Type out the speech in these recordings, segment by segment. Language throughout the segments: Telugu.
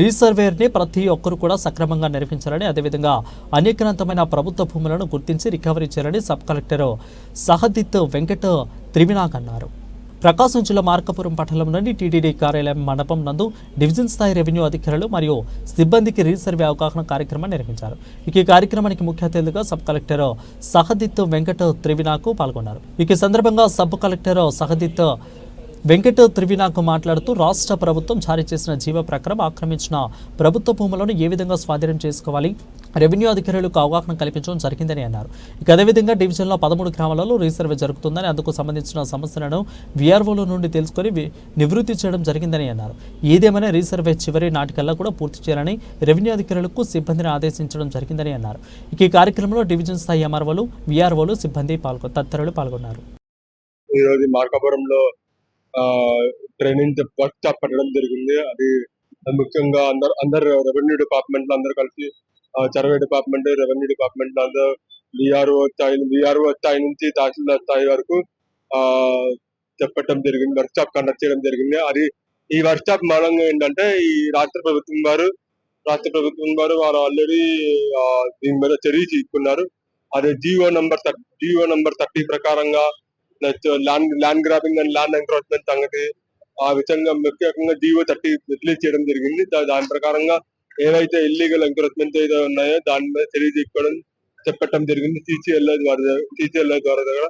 రీసర్వేర్ని ప్రతి ఒక్కరు కూడా సక్రమంగా నిర్వహించాలని అదేవిధంగా అనేకనంతమైన ప్రభుత్వ భూములను గుర్తించి రికవరీ చేయాలని సబ్ కలెక్టర్ సహదిత్ వెంకట త్రివినాగ్ అన్నారు. ప్రకాశం జిల్లా మార్కపురం పట్టణంలోని టీటీడీ కార్యాలయం మండపం నందు డివిజన్ స్థాయి రెవెన్యూ అధికారులు మరియు సిబ్బందికి రీసర్వే అవగాహన కార్యక్రమం నిర్వహించారు. ఈ కార్యక్రమానికి ముఖ్య అతిథిగా సబ్ కలెక్టర్ సహదిత్ వెంకట త్రివినాకు పాల్గొన్నారు. ఇక ఈ సందర్భంగా సబ్ కలెక్టర్ సహదిత్ వెంకట త్రివినాకు మాట్లాడుతూ రాష్ట్ర ప్రభుత్వం జారీ చేసిన జీవ ప్రకారం ఆక్రమించిన ప్రభుత్వ భూములను ఏ విధంగా స్వాధీనం చేసుకోవాలి? రెవెన్యూ అధికారులకు అవగాహన కల్పించడం జరిగిందని అన్నారు. ఇక అదేవిధంగా డివిజన్లో పదమూడు గ్రామాలలో రీసర్వే జరుగుతుందని అందుకు సంబంధించిన సమస్యలను వీఆర్ఓల నుండి తెలుసుకొని నివృత్తి చేయడం జరిగిందని అన్నారు. ఏదేమైనా రీసర్వే చివరి నాటికల్లా కూడా పూర్తి చేయాలని రెవెన్యూ అధికారులకు సిబ్బందిని ఆదేశించడం జరిగిందని అన్నారు. ఇక ఈ కార్యక్రమంలో డివిజన్ స్థాయి ఎంఆర్ఓలు వీఆర్ఓలు సిబ్బంది పాల్గొ తదితరులు పాల్గొన్నారు. ఈరోజు మార్కాపురంలో ట్రైనింగ్ వర్క్ షాప్ పెట్టడం జరిగింది. అది ముఖ్యంగా అందరు అందరు రెవెన్యూ డిపార్ట్మెంట్ అందరు కలిసి చరవే డిపార్ట్మెంట్ రెవెన్యూ డిపార్ట్మెంట్ అందరూ విఆర్ఓ స్థాయి విఆర్ఓ స్థాయి నుంచి తహసీల్దార్ స్థాయి వరకు ఆ చెప్పడం జరిగింది వర్క్ షాప్ కండక్ట్ చేయడం జరిగింది. అది ఈ వర్క్ షాప్ మూలంగా ఏంటంటే ఈ రాష్ట్ర ప్రభుత్వం వారు రాష్ట్ర ప్రభుత్వం వారు వారు ఆల్రెడీ దీని మీద చర్య తీసుకున్నారు. అదే GO number GO number thirty ప్రకారంగా land land grabbing and land encroachment సంగతి ఆ విధంగా ముఖ్యంగా జీవో థర్టీ రిలీజ్ చేయడం జరిగింది. దాని ప్రకారంగా ఏవైతే ఇల్లీగల్ ఎంక్రోచ్మెంట్ ఏదో ఉన్నాయో దాని మీద తెలియజేయడం చెప్పటం జరిగింది. సిసిఎల్ ద్వారా సిసిఎల్ ద్వారా కూడా.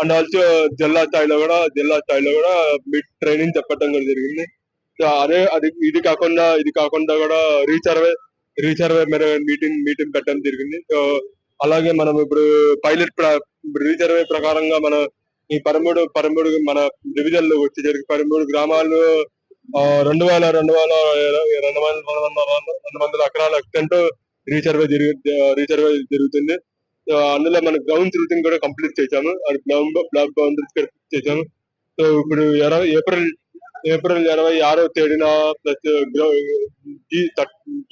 అండ్ ఆల్సో జిల్లా స్థాయిలో కూడా జిల్లా స్థాయిలో కూడా మీట్ ట్రైనింగ్ చెప్పడం కూడా జరిగింది. అదే అది ఇది కాకుండా ఇది కాకుండా కూడా రీసర్వే రీసర్వే మీద మీటింగ్ మీటింగ్ పెట్టడం జరిగింది. సో అలాగే మనం ఇప్పుడు పైలట్ రీసర్వే ప్రకారంగా మన ఈ పదమూడు పదమూడు మన డివిజన్లో వచ్చేసరికి పదమూడు గ్రామాలు రెండు వేల రెండు వేల రెండు వందల రెండు వందల ఎకరాల ఎక్స్టెంట్ రీసర్వే జరిగి రీసర్వే జరుగుతుంది. సో అందులో మన గ్రౌండ్ రూటింగ్ కూడా కంప్లీట్ చేశాము. అది గ్రౌండ్ బ్లాక్ బౌండరీస్ చేశాము. సో ఇప్పుడు ఇరవై ఏప్రిల్ ఏప్రిల్ ఇరవై ఆరో తేదీన plus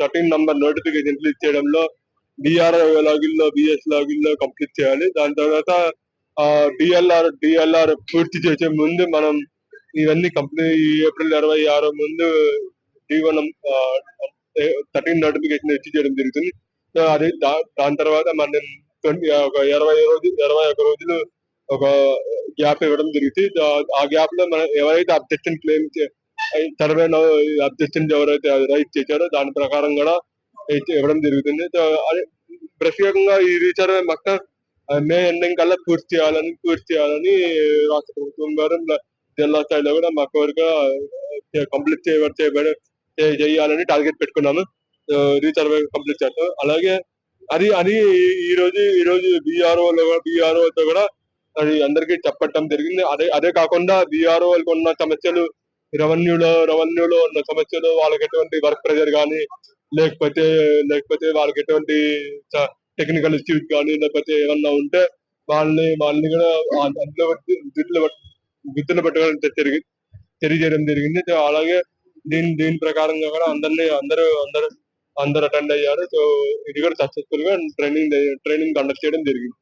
thirteen number notification release చేయడంలో డిఆర్ లాగిల్లో బిఎస్ లాగిల్లో కంప్లీట్ చేయాలి. దాని తర్వాత డిఎల్ఆర్ డిఎల్ఆర్ పూర్తి చేసే ముందు మనం ఇవన్నీ కంపెనీ ఏప్రిల్ ఇరవై ఆరు ముందు డివనం థర్టీన్ నోటిఫికేషన్ ఇచ్చి చేయడం జరుగుతుంది. అది దాని తర్వాత మనం ట్వంటీ ఒక ఇరవై రోజు ఇరవై ఒక రోజులు ఒక గ్యాప్ ఇవ్వడం జరుగుతుంది. ఆ గ్యాప్లో మనం ఎవరైతే అబ్జెక్షన్ క్లెయిమ్ సర్వే అబ్జెక్షన్ ఎవరైతే రైట్ చేశారో దాని ప్రకారం కూడా ఇవ్వడం జరుగుతుంది. అది ప్రత్యేకంగా ఈ రీసర్వే మొత్తం మే ఎండింగ్ కల్లా పూర్తి చేయాలని పూర్తి చేయాలని రాష్ట్ర ప్రభుత్వం గారు జిల్లా స్థాయిలో కూడా మా కోరిక కంప్లీట్ చేయబడి చేయబడి చేయాలని టార్గెట్ పెట్టుకున్నాము. రీసర్వే కంప్లీట్ చేస్తాం. అలాగే అది అది ఈ రోజు ఈ రోజు బీఆర్ఓలో బీఆర్ఓతో కూడా అది అందరికీ చెప్పడం జరిగింది. అదే అదే కాకుండా బీఆర్ఓలకు ఉన్న సమస్యలు రెవెన్యూలో రెవెన్యూలో ఉన్న సమస్యలు వాళ్ళకి ఎటువంటి వర్క్ ప్రెజర్ కానీ లేకపోతే లేకపోతే వాళ్ళకి ఎటువంటి టెక్నికల్ ఇష్యూస్ కానీ లేకపోతే ఏమన్నా ఉంటే వాళ్ళని వాళ్ళని కూడా అందులో బట్టి గుర్తులు గుర్తులు పెట్టుకోవడం తిరిగి తెలియజేయడం జరిగింది. సో అలాగే దీని దీని ప్రకారంగా కూడా అందరినీ అందరూ అందరూ అందరు అటెండ్ అయ్యారు. సో ఇది కూడా సక్సెస్ఫుల్గా ట్రైనింగ్ ట్రైనింగ్ కండక్ట్ చేయడం జరిగింది.